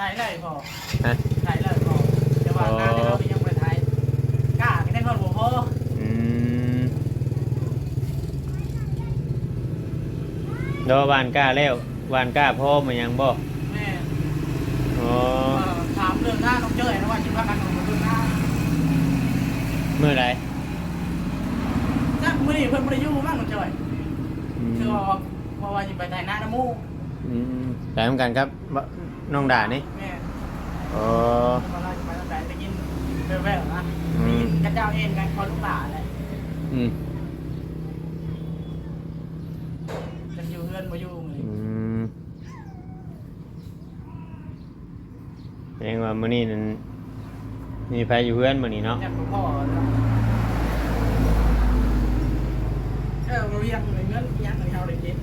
ถ่ายได้พอฮะถ่ายได้พอแต่ว่างานที่เรายังไม่ถ่ายกล้าไม่ได้คนหัวพออืมดอวานกล้าแล้ววานกล้าพ่อมายังบ่แม่อ๋อเอ่อถามเรื่องหน้าน้องเจ้ยนะว่าคิดว่ากันของเรื่องหน้าเมื่อไหรจักมื้อนี้เพิ่นบ่ได้อยู่บ้างน้องเจ้ยอืมคือว่าเพราะว่าสิไปถ่ายหน้าน้ำมูกอืมแต่เหมือนกันครับบ่ น้องด่านี่แม่อ๋อเพราะว่าสิไปตั้งแต่ไปกินแว่วๆนะอืมกินกระเจ้าเองกันพอลูกหลานเลยอืมจะอยู่เฮือนบ่อยู่มื้ออืนี้มแสดงว่ามื้อนี้นั่นมีไผอยู่เพื่อนมื้อนี้เนาะแม่พ่อเออเราเรียกเงินเงินยังเฮาได้กิน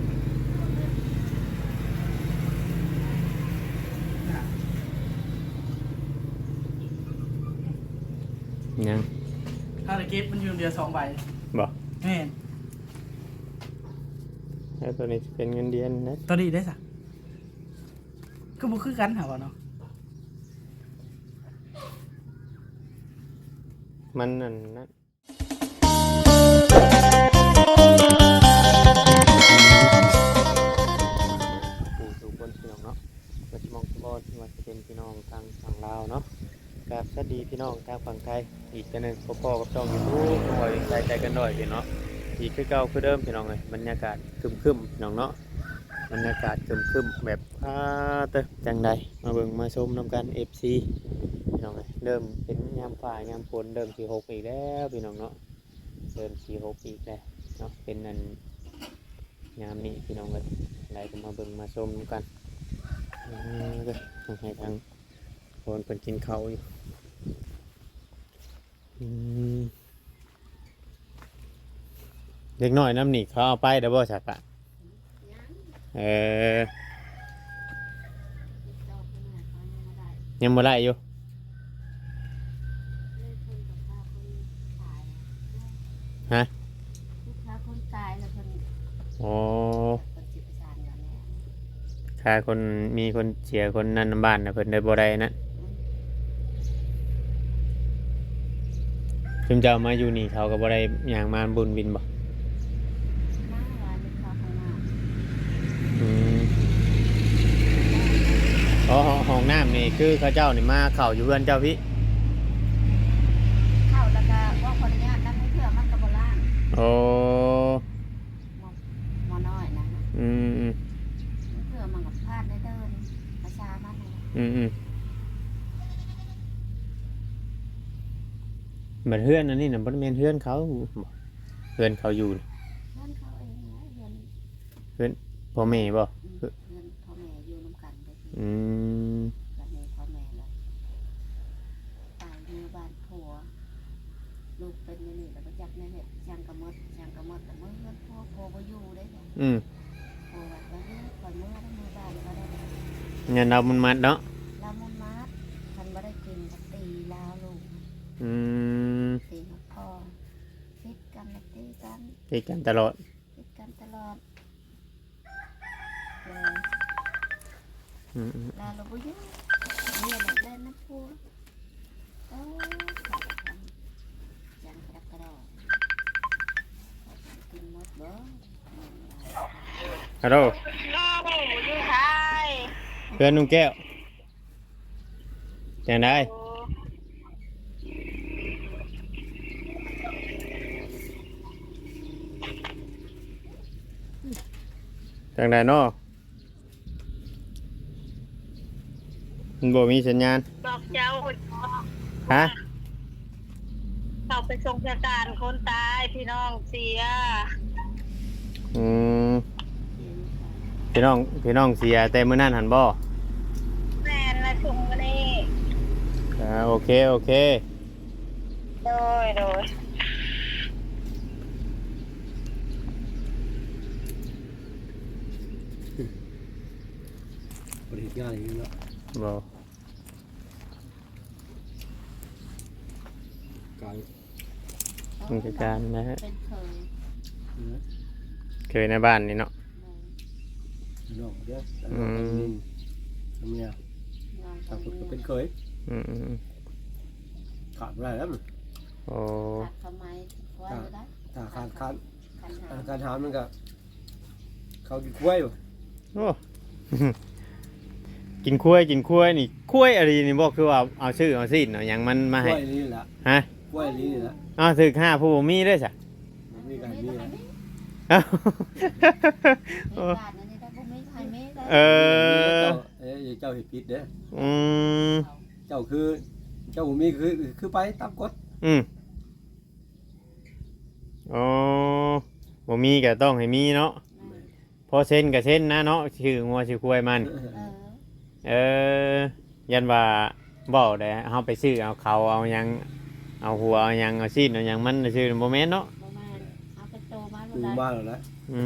ยังถ้าตะกี้มันยืมเดือนสองใบบ่แม่นแล้วตัวนี้เป็นเงินเดือนนะตัวนี้ได้สักก็บ่คือกันเหรอเนาะมันนั่นนะผู้สูงคนพี่น้องเนาะก็จะมองสมบูรณ์ว่าจะเป็นพี่น้องทางฝั่งลาวเนาะกับสวัสดีพี่น้องทางฝั่งไทย อีกกันหนึ่งพ่อๆกับช่องยูทูบหน่อยใจใจกันหน่อยพี่เนาะอีกคือเก่าคือเดิมพี่น้องเลยบรรยากาศคึมๆพี่น้องเนาะบรรยากาศครึมแบบอ่าเตอจังใดมาเบิ่งมาชมน้ำกัน FC พี่น้องเลยเริ่มเป็นยามฝ่ายามฝนเริ่มสีหกอีกแล้วพี่น้องเนาะเริ่มสีหกอีกแล้วเนาะเป็นนันยามนี้พี่น้องเลยอะไรก็มาเบิ่งมาชมกันเออเด้อต้องให้ทางคนเป็นกินเขาอยู่ เด็กน้อยน้ำหนีเขาเอาไปเด้อบ่สักปะเออ ยังบ่ได้อยู่ฮะลูกค้าคนตายแล้วคนอ๋อคนจิตประสานกันเนี่ยถ้าคนมีคนเสียคนนั้นบ้านนะเพิ่นได้บ่ได้นะ จึงจะเอามาอยู่นี่เขาก็บ่ได้อย่างมาบุญวินบ่หน้าร้านลูกค้าข้างหน้าอืมอ๋อห้องห้องน้ำนี่คือเขาเจ้านี่มาเข้าอยู่เพื่อนเจ้าพี่เข้าแล้วก็ว่าคนอนุญาตนั่งให้เพื่อมันกับโบราณโอ้หมอน้อยนะอืมอืมเพื่อมันกับพลาดได้เดินประชามันนะอืมอืม บัดเฮือนอันนี้น่ะบ่ได้แม่นเฮือนเขาบ่เฮือนเขาอยู่นี่เพื่อนเขาเองนะเพื่อนพ่อแม่บ่เพื่อนพ่อแม่อยู่น้ำกันเลยอืมกันในพ่อแม่เลยตายอยู่บ้านผัวลูกเป็นอย่างนี่แล้วก็จักในเห็ดช่างกระมดช่างกระมดแต่เมื่อเพื่อนพ่อพ่อก็อยู่ได้ค่ะอืมผัวแบบว่าเฮ้ยก่อนเมื่อได้มือบ้านก็ได้เงินเรามันมัดเนาะ ลามุนมัดฉันไม่ได้กินก็ตีลาวลูก อืม ตีกับพ่อฟิตกันแล้วตีกัน ติดกันตลอดฟิตกันตลอดเลยอืมอืมลาลูกยุ่งเนี่ยแหละเล่นนะพัวโอ้ขาดกันจังกระกระดอกกินหมดบ่ฮัลโหลน้องอยู่ไทยเพื่อนนุ่งแก้วจังได้ จังได้เนาะมันบ่มีสัญญาณ บอกเจ้าฮะ เขาไปส่งประการคนตายพี่น้องเสีย อืมพี่น้องพี่น้องเสียแต่มื้อนั้นหันบ่แม่นละชุมวันนี้อ่าโอเค โอเค โดยโดย บริการอย่างนี้เนาะบ่กายมันคือการนะฮะเป็นเคยเนื้อเคยในบ้านนี่เนาะน้องเด้ออืมทำเนี่ยนอนทางคนก็เป็นเคยอืมอืมอืมขาดไม่ได้แล้วมันโอ้ขาดทำไมไว้ก็ได้ถ้าขาดขาดขันหาการหามันก็เขากินกล้วยอยู่โอ้ กินคุ้ยกินคุ้ยนี่คุ้ยอะไรนี่บอกคือว่าเอาชื่อเอาซีดเอาหยังมันมากล้ให้วยนี่แหละฮะกล้วยนี่แหละอ้าวถึกห้าผู้บ่มีด้วยจ้ะมันมีกันนี่แหละเอ้ามีบาทนั่นนี่ได้บ่มีใครมีได้เออเจ้าเอ้ยเจ้าเห็ดผิดเด้ออืมเจ้าคือ เจ้าบ่มีคือคือไปตามกฎอืมอ๋อบ่มีก็ต้องให้มีเนาะพอเส้นก็เส้นนะเนาะชื่องัวชื่อควายมัน เออ เออ ยันว่าเว้าได้เฮาไปซื้อเอาเขาเอาหยัง เอาหัวเอาหยังเอาซีนเอาหยังมันชื่อบ่แม่นเนาะประมาณเอาไปโตมาคือได้มาแล้วนะอื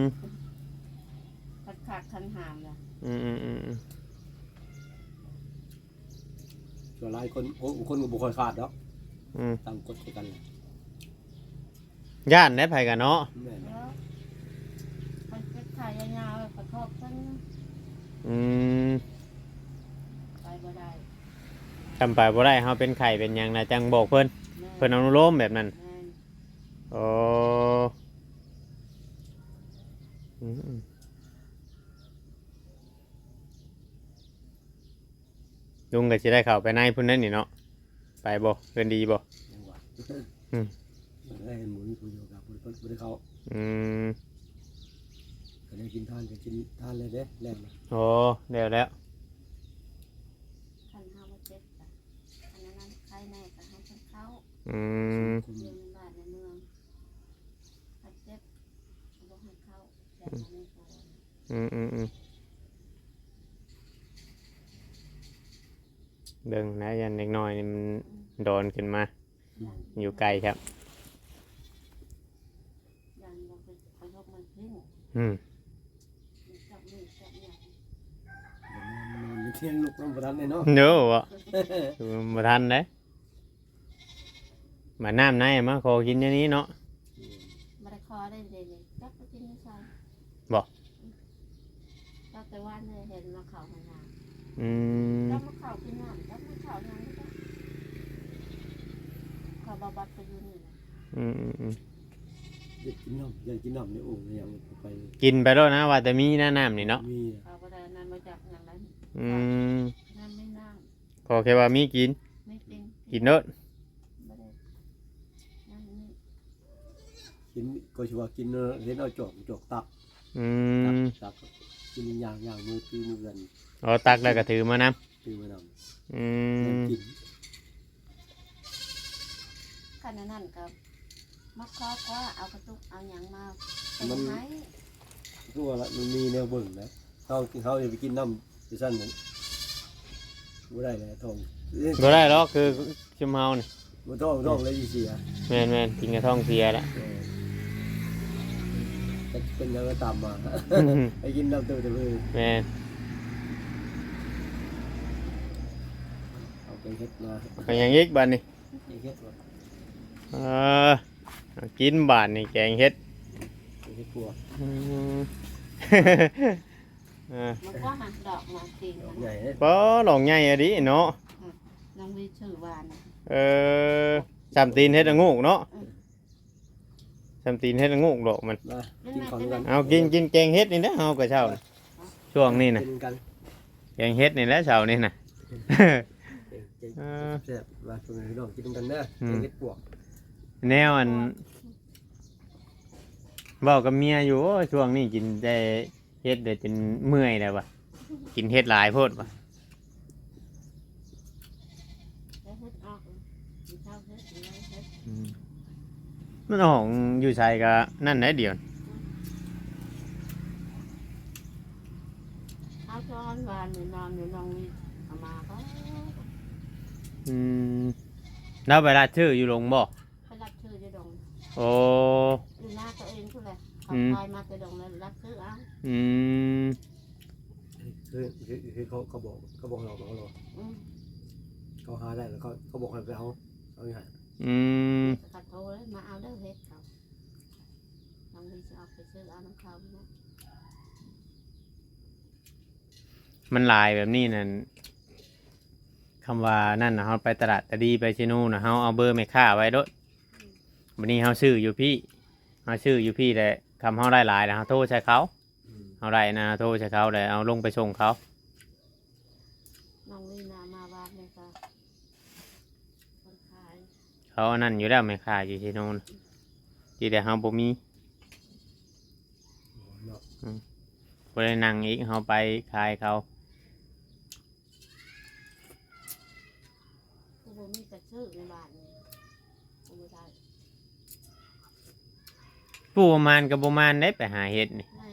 มขัดขาดขันหามล่ะอืมอืมอืมอืมส่วนหลายคนโอ้คนก็บ่ค่อยขาดดอกอืมตามกฎคือกันแหละย่านได้ไผกันเนาะแม่นแล้วมันเป็นขายยาวๆประทบทั้งอืม ไปบ่ได้ ทำไปบ่ได้เฮาเป็นไข่เป็นหยังนะจังบอกเพิ่นแม่เพิ่นอนุโลมแบบนั้นแม่นโอ้อืมอืมลุงก็สิได้เข้าไปในพุ่นนั่นนี่เนาะไปบ่เพิ่นดีบ่จังหวะอืมมันได้เห็นหมูนี่คุยอยู่กับเพิ่นเพิ่นบ่ได้เขาอืมก็ได้กินทานก็กินทานเลยเด้แรงนะโอ้เดี๋ยวแล้ว ขันห้ามาเจ็ดจ้ะอันนั้นใครแน่ก็ให้ฉันเข้า อืมคุณเรียนในบ้านในเมืองขัดเจ็บบอกให้เข้าแต่มันไม่พออืมอืมอืมเบิ่งนะยันเล็กน้อยนี่มันโดนขึ้นมา อยู่ไกลครับ ยันบอกไปไปยกมันขึ้นอืมมันจับมือจับเนี่ยมันมีเที่ยงลูกน้ำประทันเลยเนาะเด้อบ่คือบ่ทันเด้ มาน้ำในมาขอกินอย่างนี้เนาะมาได้คอได้เลยเลยจับไปกินไม่ใช่บ่จับไปว่านเลยเห็นมาเข่าหนาอืมจับมาเข่ากินน้ำจับมาเข่ายังไม่ได้เข่าบาบัดไปอยู่นี่นะอืมอืมอืมอยากกินน้ำอยากกินน้ำในโอ่งอย่างไปกินไปแล้วนะว่าแต่มีหน้าน้ำนี่เนาะมีเข่าบาได้นั่นมาจากอย่างไรอืมนั่นไม่นั่งขอแค่ว่ามีกินไม่เป็นกินเนาะ ไม่ได้นั่นนี่ กินก็ชื่อว่ากินเห็นเอาจอกจอกตับอืตับมตับกินอย่างอย่างมือตีมือกันเอาตักแล้วก็ถือมานํตีมือนอืำมกินขนาดนั้นกับมาคอกว่าเอากระตุกเอาอย่างมาเป็นไม้รู้ว่าละมันมีแนวเบิ่งนะเขาเขาจะไปกินน้ำจะสั้นเหมือนบ่ได้เลยทองบ่ได้หรอกคือชิมเฮานี่บ่ท้องท้องเลยอีเสียแม่นแม่นกินกระท้องเสียละเออแต่ เป็นยังก็ตามมาไปกินน้ำเต็มเลยแม่นเอาไปเฮ็ดมาก็ยังอีกบัดนี้ไปเฮ็ดมาเออเอากินบาดนี่แกงเฮ็ดไปเฮ็ดครัวอืมเออมันก็หักดอกมาตีนดอกใหญ่เด้บ่หลองใหญ่อะดิเนาะน้องวิชื่อวานน่ะเออจำตีนเฮ็ดละงูกเนาะ จำตีนเฮ็ดละงูกดอกมัน มากินของกันเอากินกินแกงเฮ็ดนี่นะเฮาก็เช้าน่ะช่วงนี้น่ะกินกันแกงเฮ็ดนี่แหละเช้านี่น่ะเก่งเออๆแซ่บมาช่วงนี้พี่น้องกินกันเด้ออืมเฮ็ดปวกแนวอันเว้ากับเมียอยู่โอ้ยช่วงนี้กินได้เฮ็ดได้จนเมื่อยแล้วว่ะกินเฮ็ดหลายโพดว่ะ แล้วเฮ็ดออกมีเท่าเฮ็ดมีอะไรเฮ็ด อืม มันเอาของอยู่ใส่ก็นั่นได้เดียวเอาช้อนวานอยู่นอนอยู่น้องวิเอามาก็อืมแล้วเวลาชื่ออยู่ลงบ่ไปรับชื่อจะดงโอ้อยู่หน้าตัวเองทุกแหละเขาอืมพายมาจะดงแล้วรับชื่อเอาอืมคือคือคือเขาเขาบอกเขาบอกเราบอกเราอืมเขาหาได้แล้วเขาเขาบอกให้ไปเอาเอาอย่างไร อืมขัดโทรเลยมาเอาเด้อเฮ็ดเขาน้องวิจะเอาไปซื้อเอาน้ำเขาเนาะมันหลายแบบนี้นั่นคำว่านั่นนะเฮาไปตลาดตะดีไปชิโนูนะเฮาเอาเบอร์แม่ค้าไว้โดดวันนี้เฮาซื้ออยู่พี่เฮาซื้ออยู่พี่แต่คำเฮาได้หลายนะเฮาโทรใช้เขาเฮาได้นะโทรใช้เขาเลยเอาลงไปส่งเขา น้องลีนามาบ้านเลยก็คนขาย เขาอันนั่นอยู่แล้วแม่ค้าอยู่ชิโนูนะที่แต่เฮาบ่มีเนาะบ่ได้นั่งอีกเฮาไปขายเขากูบ่มีกระชื่อในบ้านนี่กูบ่ได้ผู้ประมาณกับประมาณได้ไปหาเฮ็ดนี่แม่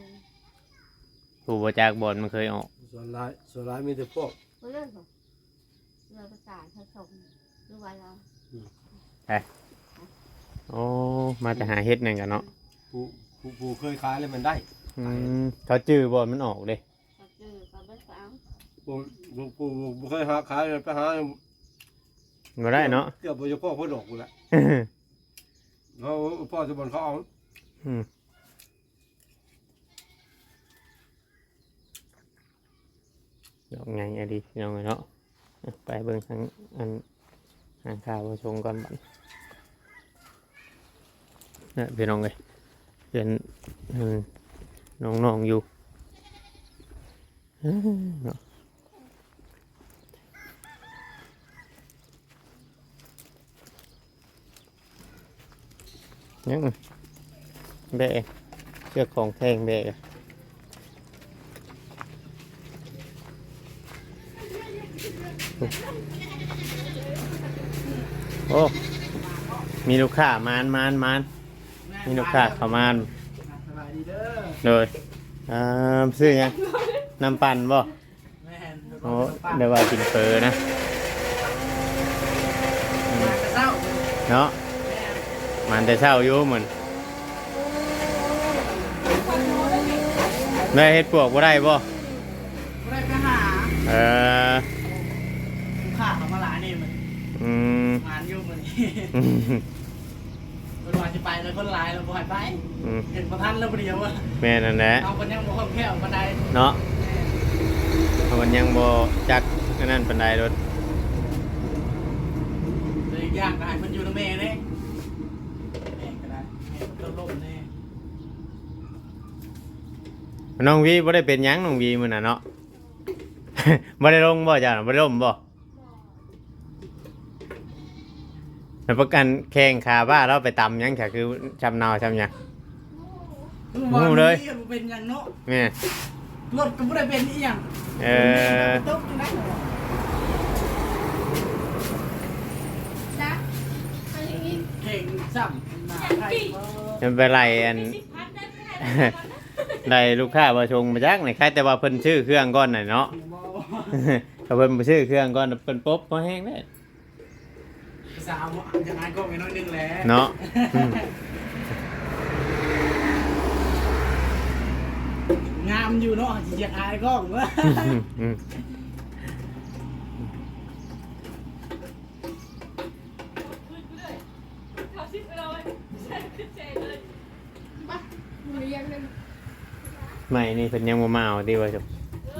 ผู้บ่จากบ่อนมันเคยออกส่วนร้ายส่วนร้ายมีแต่พวกก็เรื่องของเรื่องประสานผสมหรือว่าเรา โอ้มาแต่หาเฮ็ดนั่นกันเนาะผู้ผู้ผู้เคยขายแล้วมันได้อืมเขาจื้อบ่อนมันออกเด้ก็คือก็ไม่ฟังผู้ผู้ผู้ผู้เคยหาขายแล้วไปหาบ่ได้เนาะ เกือบบ่จะพ่อพ่อดอกกูละเขาพ่อจะบ่นเขาเอาอืมดอกไงอะดีพี่น้องเนาะอะไปเบิ่งทางอัน ทางข่าวมาชมก่อนบัดนะพี่น้องเอ้ยเห็นอืมน้องๆอยู่เอ้อเนาะยังแบะเชือกของแทงแบะ โอ้ มีลูกค้ามานมานมานมีลูกค้าเข้ามาสบายดีเด้อเลยอ่าซื้อหยังน้ำปั่นบ่แม่นโอ้เดี๋ยวว่ากินเฟอนะมากระเซ้าเนาะแม่นมันแต่เช้าอยู่เหมือนแม่เฮ็ดปวกบ่ได้บ่ บ่ได้ไปหาเออ ลูกค้าเขามาหลายนี่มัน อืม งานอยู่มัน อืม คนว่าสิไปแล้วคนหลายแล้วบ่ให้ไป อืมเห็นบ่ทันแล้วบ่เดียวว่าแม่นั่นแหละเอาคนยังบ่คล่องแคล่วปานใดเนาะเพราะมันยังบ่จักอันนั้นปานใดรถเลยอีกอย่างก็ให้เพิ่นอยู่นำแม่เด้แม่ก็ได้ให้เพิ่นลมๆแน่น้องวีบ่ได้เป็นหยังน้องวีมื้อน่ะเนาะ บ่ได้ลงบ่จ้ะบ่ได้ล่มบ่ แล้วประกันแข่งขาบ้าเราไปตำหยังค่ะคือชำนาวชำหยังงูเลยบ่เป็นหยังเนาะแม่รถก็บ่ได้เป็นอีหยังเออตกอยู่ไหนเหรอนะอันนี้เข่งซ้ำหน้าไทยบ่มันเป็นไรอันได้ลูกค้าบ่ชงมาจักนี่ใครแต่ว่าเพิ่นชื่อเครื่องก่อนน่ะเนาะบ่ถ้าเพิ่นบ่ชื่อเครื่องก่อนเพิ่นปุ๊บบ่แห้งได้ สาวยังไงก็ไม่น้อยนึงแหละเนาะอืมงามอยู่เนาะสิอยากอายกล้องวะอืมเรียนเลยไม่นี่เพิ่นยังบ่มาเอาติว่าจบ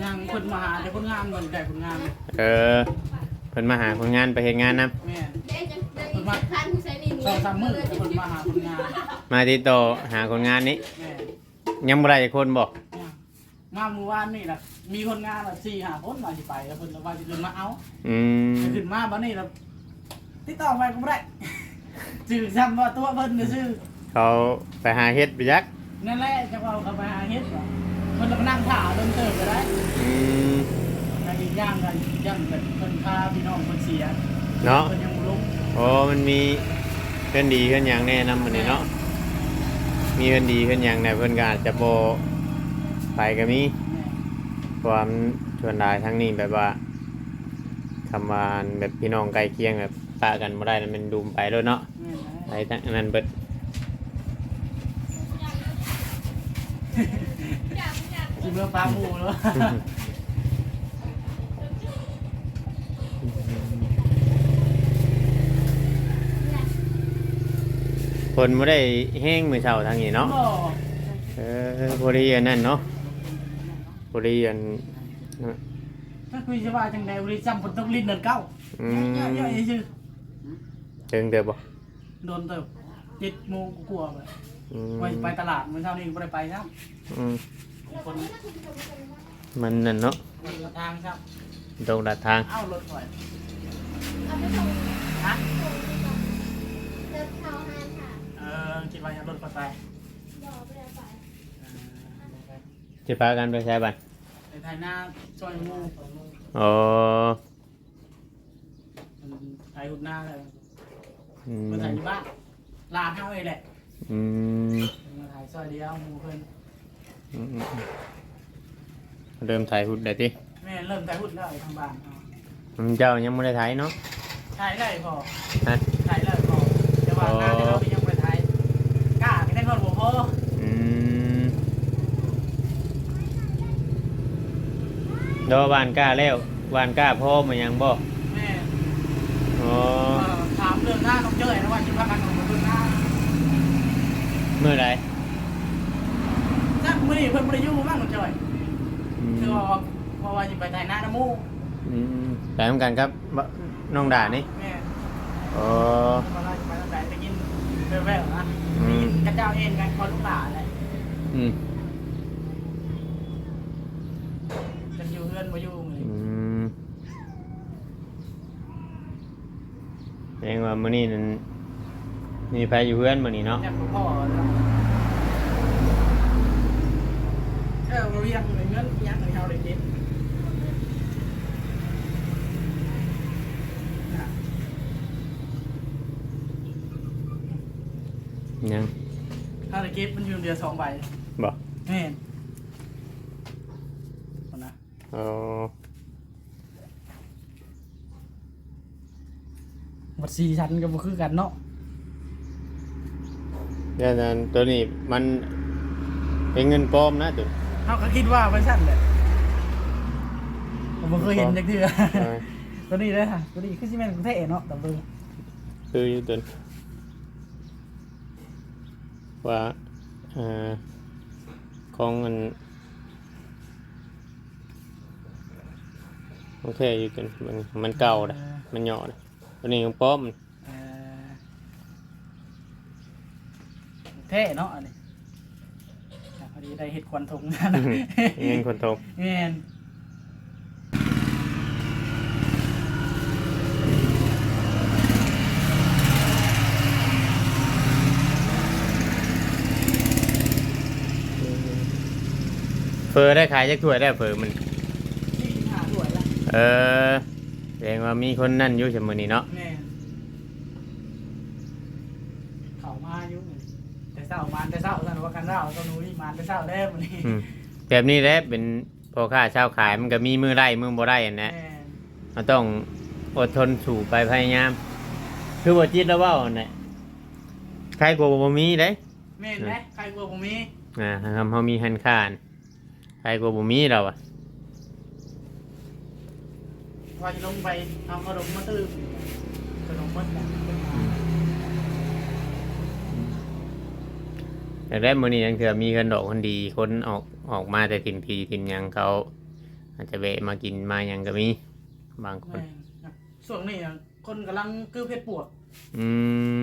ยังคนมาหาแต่คนงามเหมือนแต่คนงามเออเพิ่นมาหาคนงานไปเฮ็ดงานนํแม่ เด็ กยังเด็กอีกพันผู้ใช้นี่สองสามมื้อคนมาหาคนงามมาติดต่อหาคนงานนี้ แม่ยังบ่ได้จักคนบ่ยังมาเมื่อวานนี่แหละมีคนงานละสี่ห้าคนมาสิไปแล้วเพิ่นว่าสิขึ้นมาเอาอืมจะขึ้นมาบ้านนี่แล้วติดต่อไปก็บ่ได้ชื่อซ้ำว่าตัวเพิ่นน่ะชื่อเขาไปหาเฮ็ดไปจักนั่นแหละจะว่าเขาไปหาเฮ็ดว่ะเพิ่นก็นั่งถ่าเดินเติบไปได้ อืมแต่อีกอย่างกันย่างเป็นเพิ่นพาพี่น้องเพิ่นเสียเนาะ เพิ่นยังบ่ลง โอ้มันมีเพื่อนดีเพื่อนหยังแน่นำมันนี่เนาะ มีเพื่อนดีเพื่อนหยังแต่เพื่อนก็อาจจะโบไปก็มีความชวนหลายทั้งนี้แบบว่าคำว่าแบบพี่น้องใกล้เคียงแบบปะกันไม่ได้นั่นมันดูมไปด้วยเนาะไปทั้งนั้นเบิดสิเมื่อฟ้าหมูแล้ว นไม่ได้แห้งมือเช้าทางนี้เนาะบ่เออพอดีอันนั้นเนาะพอดีอันถ้าคุยจะว่าจังไดบริจำผลต้องลิ้นเดินเก้าอืเยอะมๆเยอะๆชื่อถึงเด้อบ่โดนเติบเจ็ดโมงกลัวาๆไปอืมไปไปตลาดเมื่อเช้านี้ก็บ่ได้ไปครับอืมคนมันนั่นเนาะคนละทางครับตรงดัดทางเอ้ารถถอยเอาไปส่งฮะ ส่งดีกว่าเดินเข้าห้างค่ะเออคิดว่าจะรถไปไปบอกไปเลยไปเออสิพากันไปใช้บัตรไปไทยหน้าช่วยหมูอ๋อมันไทยหุ่นหน้าเลยอืมมาถ่ายที่บ้านลาเข้าเองแหละอืมมาถ่ายซอยเดียวหมูเพิ่นอืมอืมเริ่มถ่ายหุ่นได้ติแม่เริ่มถ่ายหุ่นแล้วไอ้ทางบ้านเอาอืมเจ้ายังไม่ได้ถ่ายเนาะถ่ายได้พอฮะถ่ายได้พอแต่ว่าหน้าที่เราไปยังไปถ่ายกล้าไม่ได้คนบ่พอ อืม ดอวานกล้าแล้ววานกล้าพ่อมายังบ่แม่อ๋อเอ่อถามเรื่องหน้าต้องเจอนะว่าคิดว่ากันของเรื่องหน้าเมื่อไหรจักมื้อนี้เพิ่นบ่ได้อยู่บ้างน้องจอยอืมคือว่าเพราะว่าสิไปถ่ายหน้าน้ำหมูอืมแต่เหมือนกันครับบะน้องด่านี่แม่อ๋อ เพราะว่าสิไปตั้งแต่ไปกินแว่วๆนะอืม กินกระเจ้าเองกันคนลูกหลานแหละอืม ว่ามื้อนี้นั่นมีไผอยู่เพื่อนมื้อนี้เนาะยังบ่พอแล้วเออบ่เรียงเงินยังให้เฮาได้กินยังถ้าได้เก็บมันอยู่เดือนสองใบบ่แม่นเอานะอ๋อ บัด4ชั้นก็บ่คือกันเนาะเดี๋ยวนั้นตัวนี้มันเป็นเงินปลอมนะตัวเขาก็คิดว่ามันสั้นแหละผมบ่เคยเห็นจักเทื่อเออตัวนี้เลยค่ะตัวนี้คือซีเมนต์กรุงเทพเนาะแต่เบิ่งคืออยู่ตัวนี้ว่าเอ่อของมันโอเคอยู่ตัวนี้มันมันเก่านะมันหย่อนะ ตัวนี้ของปลอมเอ่อเท่เนาะอันนี้อะพอดีได้เห็ดควันทงนะเงินคนโตแม่นเฟอร์ได้ขายจักถ้วยได้เฟอร์มัน ที่หาด้วยละเออ แสดงว่ามีคนนั่นอยู่เสมอนี่เนาะแม่นเขามาอยู่แต่เศร้ามาแต่เศร้าสั่นว่ากันเศร้าตัวหนูนี่มาแต่เศร้าแล้วมันนี่อืมแบบนี้แหละเป็นพ่อค้าชาวขายมันก็มีมือไร่มือบ่ไร่อันนะแม่นมันต้องอดทนสู่ไปพยายาม คือว่าจิตแล้วเว่าอันน่ะใครกลัวบ่มีเด้ แม่นไหมใครกลัวผมมีอ่าทำเฮามีหันค่าอันใครกลัวบ่มีเราอะ ว่าจะลงไปเอาขนมมาตื้มขนมมัดแบบแต่แรกมื้อนี้ยังเถื่อมีคนดอกคนดีคนออกออกมาแต่ถิ่นพีถิ่นหยังเขา อาจจะแวะมากินมาหยังก็มีบางคน ส่วนนี้อะคนกำลังคือเพชรปวดอืม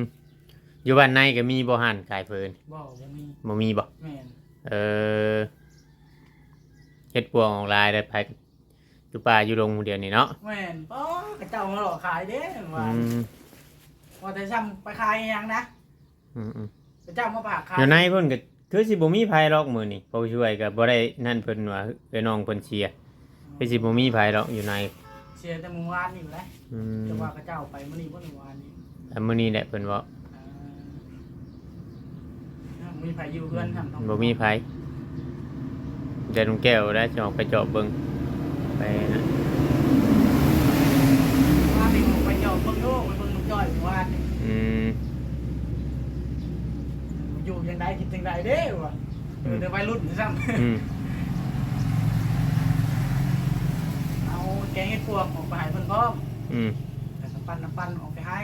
อยู่บ้านในก็มีบ่หันขายเพิ่นบ่บ่มีบ่มีบ่แม่นเออเฮ็ดพวงออนไลน์ได้ไป อยู่ป่าอยู่ดงเดียวนี่เนาะแม่นอ๋อกระเจ้ามาหลอกขายเด้ว่าอืมว่าแต่ซ้ำไปขายยังนะอืมอืมกระเจ้ามาปากขายอยู่ในเพิ่นก็คือสิบ่มีภัยหรอกมื้อนี้ผู้ช่วยก็บ่ได้นั่นเพิ่นว่าเอ้ยน้องเพิ่นเชียร์คือสิบ่มีภัยหรอกอยู่ในเสียแต่เมื่อวานนี่อยู่แล้วอืมแต่ว่ากระเจ้าไปมื้อนี้บ่เมื่อวานนี้แต่มื้อนี้แหละเพิ่นว่าอ่ามีไผอยู่เพื่อนทำต้องบ่มีภัยแต่ลุงแก้วได้จะออกไปเจาะเบิ่ง ไปนะว่าไปไปเจาะเบิ่งโลกไปเบิ่งลูกจ้อยเมื่อวานนี่อืม อยู่ยังไดกินจังไดเด้ว่ะเออแต่วัยรุ่นซ้ำอืมเอาแกงเห็ดพวงออกไปให้เพิ่นพร้อมอืม แต่น้ำปั้นน้ำปั้นออกไปให้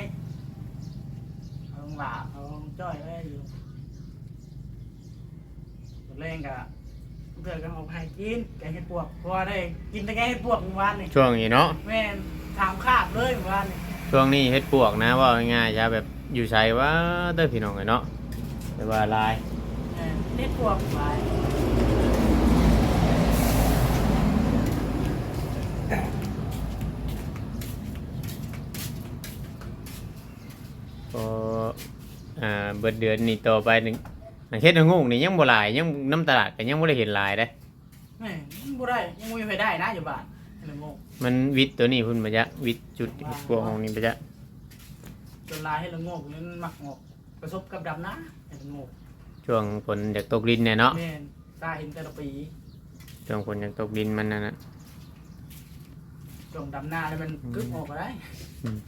เอาลงหลาเอาลงจ้อยไว้อยู่ตัวแรงกะ เถื่อกันออกให้กินแกงเห็ดปวกเพราะว่าได้กินแต่แกงเห็ดปวกเมื่อวานนี่ช่วงนี้เนาะแม่นถามคาบเลยเมื่อวานนี่ช่วงนี้เฮ็ดปวกนะว่าง่ายๆจะแบบอยู่ใช้ว่าเด้อพี่น้องเนาะแต่ว่าหลายแม่นเห็ดปวกหลายก็อ่าเบิดเดือนนี้ต่อไปหนึง อันเฮ็ดให้งงนี่ยังบ่หลายยังน้ำตลาดก็ยังบ่ได้เห็นหลายเด้ แม่นบ่ได้ยังบ่มีใครได้นะอยู่บ้านเลยงงมันวิทย์ตัวนี้พุ่นมาจะวิทย์จุดที่พวกของนี้ไปจะจนลายให้ละโงกนั้นมักงอกประสบกับดำนะให้ละโงกช่วงฝนอยากตกดินเนี่ยเนาะแม่นตาเห็นแต่ละปีช่วงฝนอยากตกดินมันนั่นน่ะ จงดำหน้าแล้วมันกึกออกก็ได้ อืม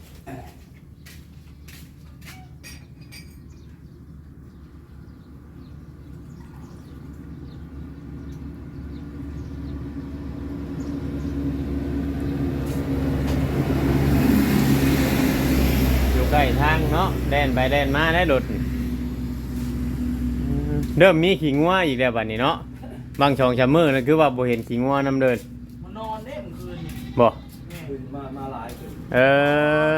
อยู่ใกล้ทางเนาะแล่นไปแล่นมาได้รถเริ่มมีขี้งัวอีกแล้วบัดนี้เนาะบางช่องชะมือนั่นคือว่าบ่เห็นขี้งัวนำเดินมันนอนเด้เมื่อคืนบ่แม่คือมามาหลายคือเออ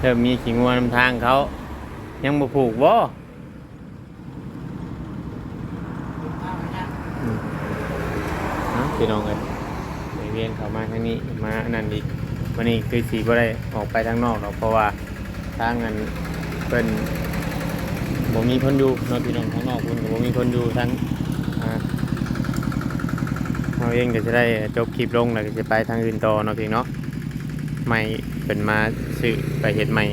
เริ่มมีขี้งัวนำทางเขา ยังบ่ผูกบ่พี่น้องเอ้ยไปเวียนเขามาทางนี้มาอันนั้นอีก วันนี้คือสีบ่ได้ออกไปทางนอกหรอกเพราะว่าทางนั้นเพิ่นบ่มีคนอยู่เนาะพี่น้องทางนอกเพิ่นก็บ่มีคนอยู่ทางอ่าเราเองก็จะได้จบคลิปลงแล้วก็จะไปทางอื่นต่อเนาะพี่เนาะไม่เป็นมาซื้อไปเฮ็ดใหม่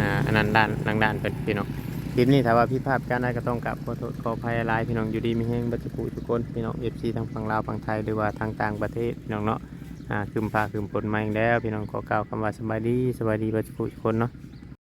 อ่าอันนั้นด้านทางด้านเพิ่นพี่น้องคลิปนี้ถ้าว่าผิดพาดการใดก็ต้องกราบขอโทษขออภัยหลายพี่น้องอยู่ดีมีแฮงบัดทุกผู้ทุกคนพี่น้อง FC ทางฝั่งลาวฝั่งไทยหรือว่าทางต่างประเทศพี่น้องเนาะ อ่าคืมพาคืมผลมาอีกแล้ว พี่น้องขอกล่าวคำว่าสบายดีสบายดีบัดทุกผู้ทุกคนเนาะ